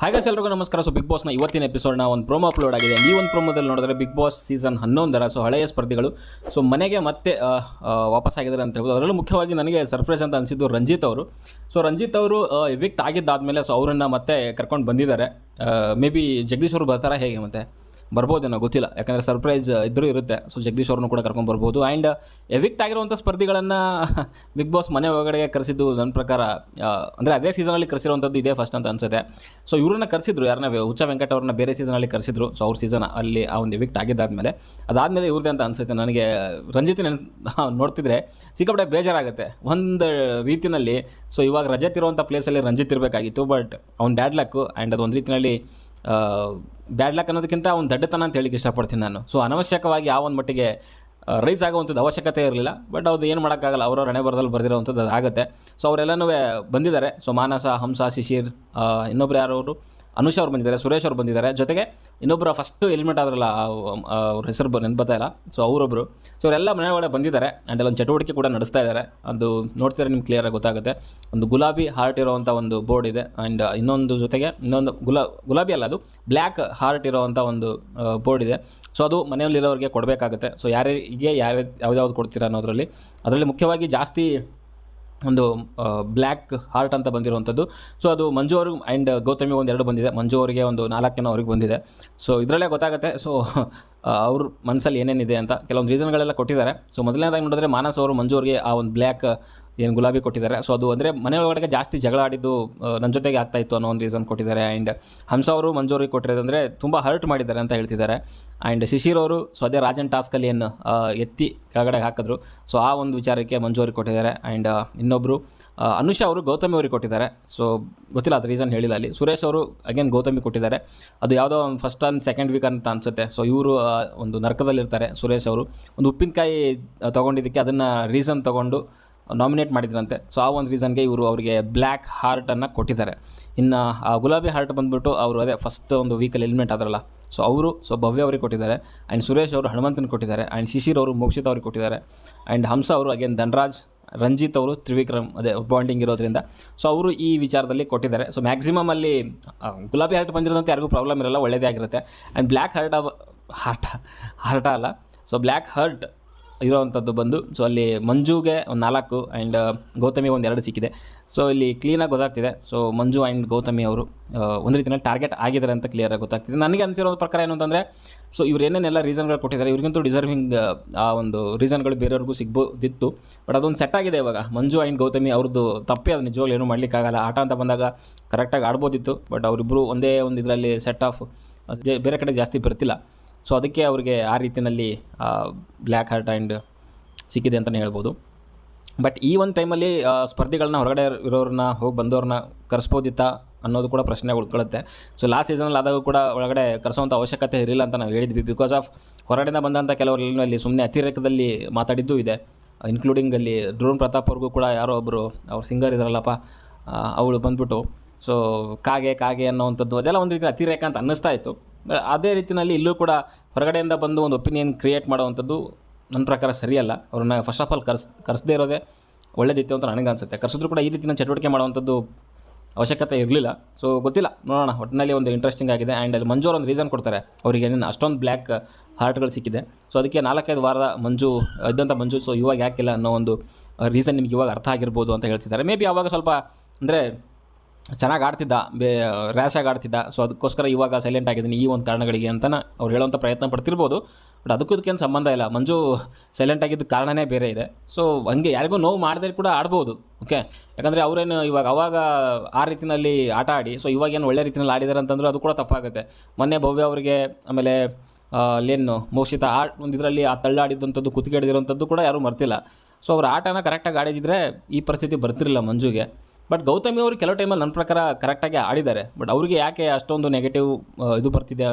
ಹಾಗೆ ಎಲ್ಲರಿಗೂ ನಮಸ್ಕಾರ. ಸೊ ಬಿಗ್ ಬಾಸ್ನ ಇವತ್ತಿನ ಎಪಿಸೋಡ್ನ ಒಂದು ಪ್ರೋಮೋ ಅಪ್ಲೋಡ್ ಆಗಿದೆ. ಈ ಒಂದು ಪ್ರೋಮೋದಲ್ಲಿ ನೋಡಿದ್ರೆ ಬಿಗ್ ಬಾಸ್ ಸೀಸನ್ ಹನ್ನೊಂದರ ಸೊ ಹಳೆಯ ಸ್ಪರ್ಧಿಗಳು. ಸೊ ಮನೆಗೆ ಮತ್ತೆ ವಾಪಸ್ ಆಗಿದ್ದಾರೆ ಅಂತ ಹೇಳ್ಬೋದು. ಅದರಲ್ಲೂ ಮುಖ್ಯವಾಗಿ ನನಗೆ ಸರ್ಪ್ರೈಸ್ ಅಂತ ಅನಿಸಿದ್ದು ರಂಜಿತ್ ಅವರು. ಸೊ ರಂಜಿತ್ ಅವರು ಎವಿಕ್ಟ್ ಆಗಿದ್ದಾದಮೇಲೆ ಸೊ ಅವರನ್ನು ಮತ್ತೆ ಕರ್ಕೊಂಡು ಬಂದಿದ್ದಾರೆ. ಮೇ ಬಿ ಜಗದೀಶ್ ಅವರು ಬರ್ತಾರೆ ಹೇಗೆ ಮತ್ತೆ? ಬರ್ಬೋದೇನೋ ಗೊತ್ತಿಲ್ಲ. ಯಾಕಂದರೆ ಸರ್ಪ್ರೈಸ್ ಇದ್ದರೂ ಇರುತ್ತೆ. ಸೊ ಜಗದೀಶ್ ಅವ್ರನ್ನೂ ಕೂಡ ಕರ್ಕೊಂಡು ಬರ್ಬೋದು. ಆ್ಯಂಡ್ ಎವಿಕ್ಟ್ ಆಗಿರುವಂಥ ಸ್ಪರ್ಧಿಗಳನ್ನು ಬಿಗ್ ಬಾಸ್ ಮನೆ ಒಳಗಡೆಗೆ ಕರೆಸಿದ್ದು ನನ್ನ ಪ್ರಕಾರ ಅಂದರೆ ಅದೇ ಸೀಸನಲ್ಲಿ ಕರೆಸಿರುವಂಥದ್ದು ಇದೇ ಫಸ್ಟ್ ಅಂತ ಅನಿಸುತ್ತೆ. ಸೊ ಇವ್ರನ್ನ ಕರೆಸಿದ್ರು, ಯಾರನ್ನ ಹುಚ್ಚ ವೆಂಕಟ ಅವ್ರನ್ನ ಬೇರೆ ಸೀಸನಲ್ಲಿ ಕರೆಸಿದ್ರು. ಸೊ ಅವ್ರ ಸೀಸನ್ ಅಲ್ಲಿ ಆ ಒಂದು ಎವಿಕ್ಟ್ ಆಗಿದ್ದಾದಮೇಲೆ. ಅದಾದಮೇಲೆ ಇವ್ರದ್ದೇ ಅಂತ ಅನ್ಸುತ್ತೆ ನನಗೆ. ರಂಜಿತ್ ನೋಡ್ತಿದ್ರೆ ಸಿಕ್ಕಾಪಟ್ಟೆ ಬೇಜಾರಾಗುತ್ತೆ. ಒಂದು ರೀತಿಯಲ್ಲಿ ಸೊ ಇವಾಗ ರಜತ್ ಇರುವಂಥ ಪ್ಲೇಸಲ್ಲಿ ರಂಜಿತ್ ಇರಬೇಕಾಗಿತ್ತು ಬಟ್ ಅವ್ನ ಡ್ಯಾಡ್ ಲಕ್ಕು ಆ್ಯಂಡ್ ಅದು ಒಂದು ರೀತಿಯಲ್ಲಿ ಬ್ಯಾಡ್ ಲಕ್ ಅನ್ನೋದಕ್ಕಿಂತ ಒಂದು ದಡ್ಡತನ ಅಂತ ಹೇಳಿಕ್ಕೆ ಇಷ್ಟಪಡ್ತೀನಿ ನಾನು. ಸೊ ಅನವಶ್ಯಕವಾಗಿ ಆ ಒಂದು ಮಟ್ಟಿಗೆ ರೈಸ್ ಆಗುವಂಥದ್ದು ಅವಶ್ಯಕತೆ ಇರಲಿಲ್ಲ ಬಟ್ ಅದು ಏನು ಮಾಡೋಕ್ಕಾಗಲ್ಲ, ಅವರವ್ರ ಹಣೆ ಬರದಲ್ಲಿ ಬರೆದಿರೋವಂಥದ್ದು ಆಗುತ್ತೆ ಸೊ ಅವರೆಲ್ಲನೂ ಬಂದಿದ್ದಾರೆ. ಸೊ ಮಾನಸ, ಹಂಸ, ಶಿಶಿರ್ ಇನ್ನೊಬ್ರು ಯಾರು ಅವರು ಅನುಷ್ ಅವ್ರು ಬಂದಿದ್ದಾರೆ, ಸುರೇಶ್ ಅವ್ರು ಬಂದಿದ್ದಾರೆ. ಜೊತೆಗೆ ಇನ್ನೊಬ್ಬರು ಫಸ್ಟ್ ಎಲಿಮೆಂಟ್ ಆದ್ರಲ್ಲ ಅವ್ರ ಹೆಸರು ಬ ನೆನ್ಪತ್ತಾ ಇಲ್ಲ ಸೊ ಅವರೊಬ್ಬರು ಸೊ ಅವರೆಲ್ಲ ಮನೆ ಒಳಗೆ ಬಂದಿದ್ದಾರೆ ಆ್ಯಂಡ್ ಅಲ್ಲೊಂದು ಚಟುವಟಿಕೆ ಕೂಡ ನಡೆಸ್ತಾ ಇದ್ದಾರೆ. ಅದು ನೋಡ್ತಿದ್ರೆ ನಿಮ್ಗೆ ಕ್ಲಿಯರಾಗಿ ಗೊತ್ತಾಗುತ್ತೆ. ಒಂದು ಗುಲಾಬಿ ಹಾರ್ಟ್ ಇರೋವಂಥ ಒಂದು ಬೋರ್ಡ್ ಇದೆ ಆ್ಯಂಡ್ ಇನ್ನೊಂದು ಜೊತೆಗೆ ಇನ್ನೊಂದು ಗುಲಾ, ಗುಲಾಬಿ ಅಲ್ಲ ಅದು ಬ್ಲ್ಯಾಕ್ ಹಾರ್ಟ್ ಇರೋವಂಥ ಒಂದು ಬೋರ್ಡ್ ಇದೆ. ಸೊ ಅದು ಮನೆಯಲ್ಲಿರೋರಿಗೆ ಕೊಡಬೇಕಾಗುತ್ತೆ. ಸೊ ಯಾರಿಗೆ ಯಾರು ಯಾವ್ದಾವ್ದು ಕೊಡ್ತೀರಾ ಅನ್ನೋದರಲ್ಲಿ, ಅದರಲ್ಲಿ ಮುಖ್ಯವಾಗಿ ಜಾಸ್ತಿ ಒಂದು ಬ್ಲ್ಯಾಕ್ ಹಾರ್ಟ್ ಅಂತ ಬಂದಿರುವಂಥದ್ದು. ಸೊ ಅದು ಮಂಜು ಅವರು ಆ್ಯಂಡ್ ಗೌತಮಿಗೆ ಒಂದು ಎರಡು ಬಂದಿದೆ. ಮಂಜು ಅವರಿಗೆ ಒಂದು ನಾಲ್ಕು ಜನ ಅವ್ರಿಗೆ ಬಂದಿದೆ. ಸೊ ಇದರಲ್ಲೇ ಗೊತ್ತಾಗುತ್ತೆ. ಸೊ ಅವ್ರ ಮನಸ್ಸಲ್ಲಿ ಏನೇನಿದೆ ಅಂತ ಕೆಲವೊಂದು ರೀಸನ್ಗಳೆಲ್ಲ ಕೊಟ್ಟಿದ್ದಾರೆ. ಸೊ ಮೊದಲನೇದಾಗಿ ನೋಡಿದ್ರೆ ಮಾನಸ್ ಅವರು ಮಂಜು ಅವರಿಗೆ ಆ ಒಂದು ಬ್ಲ್ಯಾಕ್ ಏನು ಗುಲಾಬಿ ಕೊಟ್ಟಿದ್ದಾರೆ. ಸೊ ಅದು ಅಂದರೆ ಮನೆ ಒಳಗಡೆ ಜಾಸ್ತಿ ಜಗಳ ಆಡಿದ್ದು ನನ್ನ ಜೊತೆಗೆ ಆಗ್ತಾಯಿತ್ತು ಅನ್ನೋ ಒಂದು ರೀಸನ್ ಕೊಟ್ಟಿದ್ದಾರೆ. ಆ್ಯಂಡ್ ಹಂಸ ಅವರು ಮಂಜೂರಿಗೆ ಕೊಟ್ಟಿರೋದಂದರೆ ತುಂಬ ಹರ್ಟ್ ಮಾಡಿದ್ದಾರೆ ಅಂತ ಹೇಳ್ತಿದ್ದಾರೆ. ಆ್ಯಂಡ್ ಶಿಶಿರ್ ಅವರು ಸೊ ಅದೇ ರಾಜನ್ ಟಾಸ್ಕಲ್ಲಿ ಏನು ಎತ್ತಿ ಕೆಳಗಡೆ ಹಾಕಿದ್ರು. ಸೊ ಆ ಒಂದು ವಿಚಾರಕ್ಕೆ ಮಂಜೂರಿ ಕೊಟ್ಟಿದ್ದಾರೆ. ಆ್ಯಂಡ್ ಇನ್ನೊಬ್ಬರು ಅನುಷಾ ಅವರು ಗೌತಮಿ ಅವ್ರಿಗೆ ಕೊಟ್ಟಿದ್ದಾರೆ. ಸೊ ಗೊತ್ತಿಲ್ಲ, ಅದು ರೀಸನ್ ಹೇಳಿಲ್ಲ ಅಲ್ಲಿ. ಸುರೇಶ್ ಅವರು ಅಗೇನ್ ಗೌತಮಿ ಕೊಟ್ಟಿದ್ದಾರೆ. ಅದು ಯಾವುದೋ ಒಂದು ಫಸ್ಟ್ ಆ್ಯಂಡ್ ಸೆಕೆಂಡ್ ವೀಕ್ ಅಂತ ಅನಿಸುತ್ತೆ. ಸೊ ಇವರು ಒಂದು ನರಕದಲ್ಲಿರ್ತಾರೆ ಸುರೇಶ್ ಅವರು. ಒಂದು ಉಪ್ಪಿನಕಾಯಿ ತೊಗೊಂಡಿದ್ದಕ್ಕೆ ಅದನ್ನು ರೀಸನ್ ತೊಗೊಂಡು ನಾಮಿನೇಟ್ ಮಾಡಿದ್ರಂತೆ. ಸೊ ಆ ಒಂದು ರೀಸನ್ಗೆ ಇವರು ಅವರಿಗೆ ಬ್ಲ್ಯಾಕ್ ಹಾರ್ಟನ್ನು ಕೊಟ್ಟಿದ್ದಾರೆ. ಇನ್ನು, ಆ ಗುಲಾಬಿ ಹಾರ್ಟ್ ಬಂದುಬಿಟ್ಟು ಅವರು ಅದೇ ಫಸ್ಟ್ ಒಂದು ವೀಕಲ್ಲಿ ಎಲಿಮೆಂಟ್ ಆದ್ರಲ್ಲ. ಸೊ ಅವರು ಸೊ ಭವ್ಯ ಅವ್ರಿಗೆ ಕೊಟ್ಟಿದ್ದಾರೆ. ಆ್ಯಂಡ್ ಸುರೇಶ್ ಅವರು ಹನುಮಂತನ ಕೊಟ್ಟಿದ್ದಾರೆ. ಆ್ಯಂಡ್ ಶಿಶಿರ್ ಅವರು ಮೋಕ್ಷಿತ್ ಅವ್ರಿಗೆ ಕೊಟ್ಟಿದ್ದಾರೆ. ಆ್ಯಂಡ್ ಹಂಸ ಅವರು ಅಗೇನ್ ಧನರಾಜ್, ರಂಜಿತ್ ಅವರು ತ್ರಿವಿಕ್ರಮ್ ಅದೇ ಬಾಂಡಿಂಗ್ ಇರೋದ್ರಿಂದ. ಸೊ ಅವರು ಈ ವಿಚಾರದಲ್ಲಿ ಕೊಟ್ಟಿದ್ದಾರೆ. ಸೊ ಮ್ಯಾಕ್ಸಿಮಮ್ ಅಲ್ಲಿ ಗುಲಾಬಿ ಹಾರ್ಟ್ ಬಂದಿರೋದಂತೆ ಯಾರಿಗೂ ಪ್ರಾಬ್ಲಮ್ ಇರಲ್ಲ ಒಳ್ಳೆಯದೇ ಆಗಿರುತ್ತೆ. And black heart heart heart ಅಲ್ಲ. ಸೊ ಬ್ಲ್ಯಾಕ್ ಹರ್ಟ್ ಇರೋವಂಥದ್ದು ಬಂದು ಸೊ ಅಲ್ಲಿ ಮಂಜುಗೆ ಒಂದು ನಾಲ್ಕು ಆ್ಯಂಡ್ ಗೌತಮಿಗೆ ಒಂದು ಎರಡು ಸಿಕ್ಕಿದೆ. ಸೊ ಇಲ್ಲಿ ಕ್ಲೀನಾಗಿ ಗೊತ್ತಾಗ್ತಿದೆ. ಸೊ ಮಂಜು ಆ್ಯಂಡ್ ಗೌತಮಿ ಅವರು ಆ, ಒಂದು ರೀತಿಯಲ್ಲಿ ಟಾರ್ಗೆಟ್ ಆಗಿದ್ದಾರೆ ಅಂತ ಕ್ಲಿಯರಾಗಿ ಗೊತ್ತಾಗ್ತಿದೆ. ನನಗೆ ಅನಿಸಿರೋ ಪ್ರಕಾರ ಏನು ಅಂತಂದರೆ ಸೊ ಇವ್ರು ಏನೇನೆಲ್ಲ ರೀಸನ್ಗಳು ಕೊಟ್ಟಿದ್ದಾರೆ ಇವ್ರಿಗಂತೂ ಡಿಸರ್ವಿಂಗ್ ಆ ಒಂದು ರೀಸನ್ಗಳು ಬೇರೆಯವ್ರಿಗೂ ಸಿಗ್ಬೋದಿತ್ತು. ಬಟ್ ಅದೊಂದು ಸೆಟ್ ಆಗಿದೆ ಇವಾಗ. ಮಂಜು ಆ್ಯಂಡ್ ಗೌತಮಿ ಅವ್ರದ್ದು ತಪ್ಪೇ ಅದು ನಿಜವಾಗ್ಲೂ ಏನೂ ಮಾಡಲಿಕ್ಕಾಗಲ್ಲ. ಆಟ ಅಂತ ಬಂದಾಗ ಕರೆಕ್ಟಾಗಿ ಆಡ್ಬೋದಿತ್ತು ಬಟ್ ಅವರಿಬ್ಬರು ಒಂದೇ ಒಂದು ಇದರಲ್ಲಿ ಸೆಟ್ ಆಫ್ ಬೇರೆ ಕಡೆ ಜಾಸ್ತಿ ಬರ್ತಿಲ್ಲ. ಸೊ ಅದಕ್ಕೆ ಅವರಿಗೆ ಆ ರೀತಿಯಲ್ಲಿ ಬ್ಲ್ಯಾಕ್ ಹಾರ್ಟ್ ಆ್ಯಂಡ್ ಸಿಕ್ಕಿದೆ ಅಂತಲೇ ಹೇಳ್ಬೋದು. ಬಟ್ ಈ ಒಂದು ಟೈಮಲ್ಲಿ ಸ್ಪರ್ಧಿಗಳನ್ನ ಹೊರಗಡೆ ಇರೋರನ್ನ ಹೋಗಿ ಬಂದವ್ರನ್ನ ಕರೆಸ್ಬೋದಿತ್ತಾ ಅನ್ನೋದು ಕೂಡ ಪ್ರಶ್ನೆ ಉಳ್ಕೊಳ್ಳುತ್ತೆ. ಸೊ ಲಾಸ್ಟ್ ಸೀಸನಲ್ಲಿ ಆದಾಗೂ ಕೂಡ ಒಳಗಡೆ ಕರೆಸೋವಂಥ ಅವಶ್ಯಕತೆ ಇರಲಿಲ್ಲ ಅಂತ ನಾವು ಹೇಳಿದ್ವಿ. ಬಿಕಾಸ್ ಆಫ್ ಹೊರಗಡೆಯಿಂದ ಬಂದಂಥ ಕೆಲವರಲ್ಲಿ ಸುಮ್ಮನೆ ಅತಿರೇಕದಲ್ಲಿ ಮಾತಾಡಿದ್ದು ಇದೆ. ಇನ್ಕ್ಲೂಡಿಂಗ್ ಅಲ್ಲಿ ಡ್ರೋನ್ ಪ್ರತಾಪ್ ಅವ್ರಿಗೂ ಕೂಡ ಯಾರೋ ಒಬ್ಬರು ಅವ್ರ ಸಿಂಗರ್ ಇದ್ರಲ್ಲಪ್ಪ ಅವಳು ಬಂದ್ಬಿಟ್ಟು. ಸೊ ಕಾಗೆ ಕಾಗೆ ಅನ್ನೋವಂಥದ್ದು ಅದೆಲ್ಲ ಒಂದು ರೀತಿ ಅತಿರೇಕ ಅಂತ ಅನ್ನಿಸ್ತಾ ಇತ್ತು. ಅದೇ ರೀತಿಯಲ್ಲಿ ಇಲ್ಲೂ ಕೂಡ ಹೊರಗಡೆಯಿಂದ ಬಂದು ಒಂದು ಒಪಿನಿಯನ್ ಕ್ರಿಯೇಟ್ ಮಾಡುವಂಥದ್ದು ನನ್ನ ಪ್ರಕಾರ ಸರಿಯಲ್ಲ. ಅವ್ರನ್ನ ಫಸ್ಟ್ ಆಫ್ ಆಲ್ ಕರ್ಸ್, ಕರೆಸದೇ ಇರೋದೇ ಒಳ್ಳೇದಿತ್ತು ಅಂತ ನನಗೆ ಅನಿಸುತ್ತೆ. ಕರೆಸಿದ್ರು ಕೂಡ ಈ ರೀತಿನ ಚಟುವಟಿಕೆ ಮಾಡುವಂಥದ್ದು ಅವಶ್ಯಕತೆ ಇರಲಿಲ್ಲ. ಸೊ ಗೊತ್ತಿಲ್ಲ. ನೋಡೋಣ. ಒಟ್ಟಿನಲ್ಲಿ ಒಂದು ಇಂಟ್ರೆಸ್ಟಿಂಗ್ ಆಗಿದೆ. ಆ್ಯಂಡ್ ಅಲ್ಲಿ ಮಂಜು ಒಂದು ರೀಸನ್ ಕೊಡ್ತಾರೆ. ಅವರಿಗೆ ಅಷ್ಟೊಂದು ಬ್ಲ್ಯಾಕ್ ಹಾರ್ಟ್ಗಳು ಸಿಕ್ಕಿದೆ. ಸೊ ಅದಕ್ಕೆ ನಾಲ್ಕೈದು ವಾರದ ಮಂಜು, ಇದ್ದಂಥ ಮಂಜು ಸೊ ಇವಾಗ ಯಾಕಿಲ್ಲ ಅನ್ನೋ ಒಂದು ರೀಸನ್ ನಿಮ್ಗೆ ಇವಾಗ ಅರ್ಥ ಆಗಿರ್ಬೋದು ಅಂತ ಹೇಳ್ತಿದ್ದಾರೆ. ಮೇ ಬಿ ಅವಾಗ ಸ್ವಲ್ಪ, ಅಂದರೆ ಚೆನ್ನಾಗಿ ಆಡ್ತಿದ್ದ, ಬೇ ರ್ಯಾಶಾಗಿ ಆಡ್ತಿದ್ದ. ಸೊ ಅದಕ್ಕೋಸ್ಕರ ಇವಾಗ ಸೈಲೆಂಟ್ ಆಗಿದ್ದೀನಿ ಈ ಒಂದು ಕಾರಣಗಳಿಗೆ ಅಂತ ಅವ್ರು ಹೇಳೋಂಥ ಪ್ರಯತ್ನ ಪಡ್ತಿರ್ಬೋದು. ಬಟ್ ಅದಕ್ಕೂ ಇದಕ್ಕೇನು ಸಂಬಂಧ ಇಲ್ಲ. ಮಂಜು ಸೈಲೆಂಟ್ ಆಗಿದ್ದ ಕಾರಣನೇ ಬೇರೆ ಇದೆ. ಸೊ ಹಂಗೆ ಯಾರಿಗೂ ನೋವು ಮಾಡದೇ ಕೂಡ ಆಡ್ಬೋದು ಓಕೆ ಯಾಕಂದರೆ ಅವರೇನು ಇವಾಗ ಅವಾಗ ಆ ರೀತಿಯಲ್ಲಿ ಆಟ ಆಡಿ ಸೊ ಇವಾಗ ಏನು ಒಳ್ಳೆ ರೀತಿಯಲ್ಲಿ ಆಡಿದ್ದಾರೆ ಅಂತಂದ್ರೆ ಅದು ಕೂಡ ತಪ್ಪಾಗುತ್ತೆ. ಮೊನ್ನೆ ಭವ್ಯ ಅವರಿಗೆ ಆಮೇಲೆ ಅಲ್ಲೇನು ಮೋಕ್ಷಿತ ಆ ಒಂದು ಇದರಲ್ಲಿ ಆ ಕುತ್ತಿಗೆ ಹಿಡಿದಿರೋಂಥದ್ದು ಕೂಡ ಯಾರೂ ಮರ್ತಿಲ್ಲ. ಸೊ ಅವ್ರ ಆಟನ ಕರೆಕ್ಟಾಗಿ ಆಡಿದಿದ್ರೆ ಈ ಪರಿಸ್ಥಿತಿ ಬರ್ತಿರಲಿಲ್ಲ ಮಂಜುಗೆ. ಬಟ್ ಗೌತಮಿ ಅವರು ಕೆಲವು ಟೈಮಲ್ಲಿ ನನ್ನ ಪ್ರಕಾರ ಕರೆಕ್ಟಾಗಿ ಆಡಿದ್ದಾರೆ. ಬಟ್ ಅವರಿಗೆ ಯಾಕೆ ಅಷ್ಟೊಂದು ನೆಗೆಟಿವ್ ಇದು ಬರ್ತಿದೆ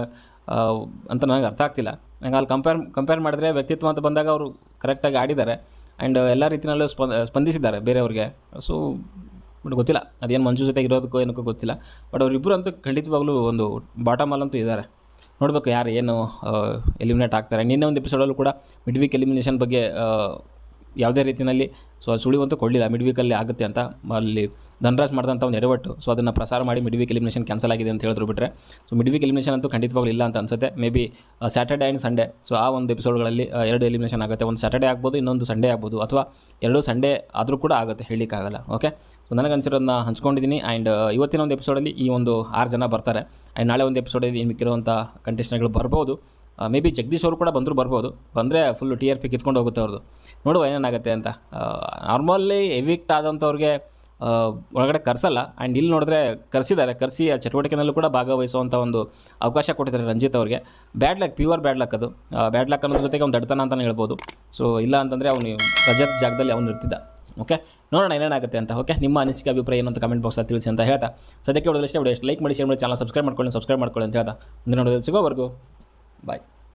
ಅಂತ ನನಗೆ ಅರ್ಥ ಆಗ್ತಿಲ್ಲ. ನಂಗೆ ಅಲ್ಲಿ ಕಂಪೇರ್ ಕಂಪೇರ್ ಮಾಡಿದ್ರೆ ವ್ಯಕ್ತಿತ್ವ ಅಂತ ಬಂದಾಗ ಅವರು ಕರೆಕ್ಟಾಗಿ ಆಡಿದ್ದಾರೆ. ಆ್ಯಂಡ್ ಎಲ್ಲ ರೀತಿಯಲ್ಲೂ ಸ್ಪ, ಸ್ಪಂದಿಸಿದ್ದಾರೆ ಬೇರೆಯವ್ರಿಗೆ. ಸೊ ಬಟ್ ಗೊತ್ತಿಲ್ಲ. ಅದೇನು ಮಂಜು ಜೊತೆಗೆ ಇರೋದಕ್ಕೋ ಏನಕ್ಕೂ ಗೊತ್ತಿಲ್ಲ. ಬಟ್ ಅವರಿಬ್ಬರು ಅಂತೂ ಖಂಡಿತವಾಗ್ಲೂ ಒಂದು ಬಾಟಮ್ ಅಂತೂ ಇದ್ದಾರೆ. ನೋಡಬೇಕು ಯಾರು ಏನು ಎಲಿಮಿನೇಟ್ ಆಗ್ತಾರೆ. ನಿನ್ನೆ ಒಂದು ಎಪಿಸೋಡಲ್ಲೂ ಕೂಡ ಮಿಡ್ ವೀಕ್ ಎಲಿಮಿನೇಷನ್ ಬಗ್ಗೆ ಯಾವುದೇ ರೀತಿಯಲ್ಲಿ ಸೊ ಸುಳಿವಂತೂ ಕೊಡಲಿಲ್ಲ ಮಿಡ್ ವೀಕಲ್ಲಿ ಆಗುತ್ತೆ ಅಂತ ಅಲ್ಲಿ ಧನರಾಜ್ ಮಾಡಿದಂಥ ಒಂದು ಎಡವಟ್ಟು. ಸೊ ಅದನ್ನು ಪ್ರಸಾರ ಮಾಡಿ ಮಿಡ್ ವೀಕ್ ಎಲಿಮಿನೇಷನ್ ಕ್ಯಾನ್ಸಲ್ ಆಗಿದೆ ಅಂತ ಹೇಳಿದ್ರು ಬಿಟ್ಟರೆ ಸೊ ಮಿಡ್ ವೀಕ್ ಎಲಿಮಿನೇಷನ್ ಅಂತೂ ಖಂಡಿತವಾಗ್ಲೂ ಇಲ್ಲ ಅಂತ ಅನ್ಸುತ್ತೆ. Maybe Saturday and Sunday so ಆ ಒಂದು ಎಪಿಸೋಡ್ಗಳಲ್ಲಿ ಎರಡು ಎಲಿಮಿನೇಷನ್ ಆಗುತ್ತೆ. ಒಂದು ಸ್ಯಾಟರ್ಡೆ ಆಗ್ಬೋದು, ಇನ್ನೊಂದು ಸಂಡೇ ಆಗ್ಬೋದು, ಅಥವಾ ಎರಡು ಸಂಡೇ ಆದರೂ ಕೂಡ ಆಗುತ್ತೆ, ಹೇಳಲಿಕ್ಕಾಗಲ್ಲ. ಓಕೆ ಸೊ ನನಗೆ ಅನ್ಸಿರೋದನ್ನ ಹಂಚ್ಕೊಂಡಿದ್ದೀನಿ ಆ್ಯಂಡ್ ಇವತ್ತಿನ ಒಂದು ಎಪಿಸೋಡಲ್ಲಿ ಈ ಒಂದು ಆರು ಜನ ಬರ್ತಾರೆ. ಆ್ಯಂಡ್ ನಾಳೆ ಒಂದು ಎಪಿಸೋಡಲ್ಲಿ ಮಿಕ್ಕಿರುವಂಥ ಕಂಟೆಸ್ಟೆಂಟ್ಗಳು ಬರ್ಬೋದು. ಮೇ ಬಿ ಜಗದೀಶ್ ಅವರು ಕೂಡ ಬಂದರೂ ಬರ್ಬೋದು. ಬಂದರೆ ಫುಲ್ಲು ಟಿ ಆರ್ ಪಿ ಕಿತ್ಕೊಂಡು ಹೋಗುತ್ತೆ ಅವ್ರದ್ದು ನೋಡುವ ಏನೇನಾಗುತ್ತೆ ಅಂತ. ನಾರ್ಮಲ್ಲಿ ಎವಿಕ್ಟ್ ಆದಂಥವ್ರಿಗೆ ಒಳಗಡೆ ಕರ್ಸಲ್ಲ. ಆ್ಯಂಡ್ ಇಲ್ಲಿ ನೋಡಿದ್ರೆ ಕರೆಸಿದ್ದಾರೆ. ಕರೆಸಿ ಆ ಚಟುವಟಿಕೆನಲ್ಲೂ ಕೂಡ ಭಾಗವಹಿಸುವಂಥ ಒಂದು ಅವಕಾಶ ಕೊಟ್ಟಿದ್ದಾರೆ ರಂಜಿತ್ ಅವ್ರಿಗೆ. Bad luck pure bad luck ಅದು. ಬ್ಯಾಡ್ ಲಕ್ ಅನ್ನೋದ್ರ ಜೊತೆಗೆ ಒಂದು ದಡ್ತನ ಅಂತಲೇ ಹೇಳ್ಬೋದು. ಸೊ ಇಲ್ಲ ಅಂತಂದರೆ ಅವನು ರಜತ್ ಜಾಗದಲ್ಲಿ ಅವನು ಇರ್ತಿದ್ದ. ಓಕೆ ನೋಡೋಣ ಏನೇನಾಗುತ್ತೆ ಅಂತ. ಓಕೆ ನಿಮ್ಮ ಅನಿಸಿಕೆ, ಅಭಿಪ್ರಾಯ ಏನಂತ ಕಮೆಂಟ್ ಬಾಕ್ಸಲ್ಲಿ ತಿಳಿಸಿ ಅಂತ ಹೇಳ್ತಾ. ಸದ್ಯಕ್ಕೆ ವಿಡಿಯೋ ಎಷ್ಟು ಲೈಕ್ ಮಾಡಿ ಶೇರ್ ಮಾಡಿ ಚಾನಲ್ ಸಬ್ಸ್ಕ್ರೈಬ್ ಮಾಡ್ಕೊಳ್ಳಿ ಸಬ್ಸ್ಕ್ರೈಬ್ ಮಾಡ್ಕೊಳ್ಳಿ ಅಂತ ಹೇಳ್ತಾ. ಮುಂದೆ ನೋಡೋದು ಸಿಗೋವರೆಗೂ. Bye.